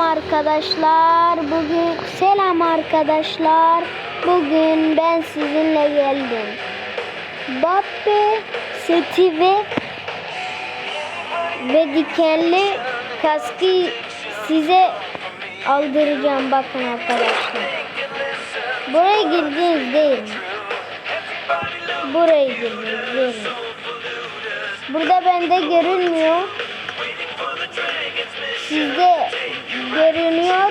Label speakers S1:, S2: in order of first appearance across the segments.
S1: arkadaşlar. Bugün selam arkadaşlar. Bugün ben sizinle geldim. Bappe seti ve ve dikenli kaskı size aldıracağım bakın arkadaşlar. Buraya girdiniz değil mi? Buraya girdiniz değil mi? Burada bende görünmüyor. Sizde görünüyor.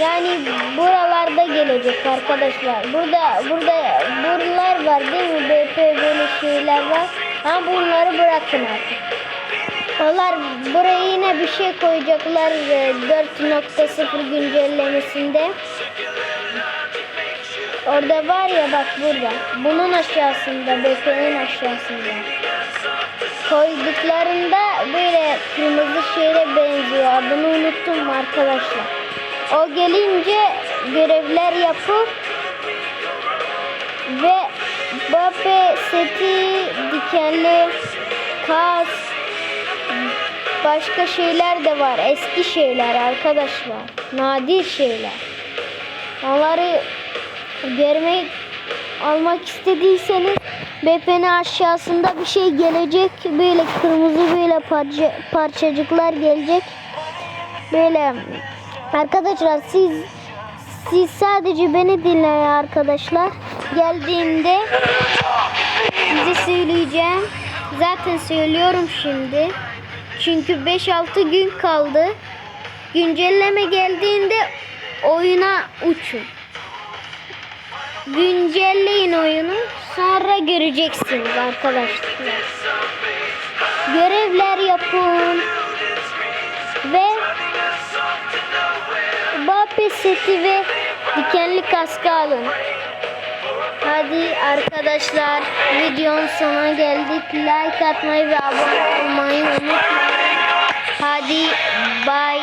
S1: Yani buralarda gelecek arkadaşlar. Burada burada buralar var değil mi? BP böyle şeyler var. Ama bunları bırakın artık. Onlar buraya yine bir şey koyacaklar e, 4.0 güncellemesinde. Orada var ya bak burada. Bunun aşağısında, BP'nin aşağısında. Koyduklarında böyle kırmızı şeye benziyor. Adını unuttum arkadaşlar. O gelince görevler yapıp ve Bape seti, dikenli kas, başka şeyler de var. Eski şeyler arkadaşlar. Nadir şeyler. Onları görmek almak istediyseniz BP'nin aşağısında bir şey gelecek. Böyle kırmızı böyle parça, parçacıklar gelecek. Böyle arkadaşlar siz siz sadece beni dinleyin arkadaşlar. Geldiğimde size söyleyeceğim. Zaten söylüyorum şimdi. Çünkü 5-6 gün kaldı. Güncelleme geldiğinde oyuna uçun. Güncelleyin oyunu. Sonra göreceksiniz arkadaşlar. Görevler yapın. Ve Bape seti ve dikenli kaskı alın. Hadi arkadaşlar videonun sonuna geldik. Like atmayı ve abone olmayı unutmayın. Hadi bye.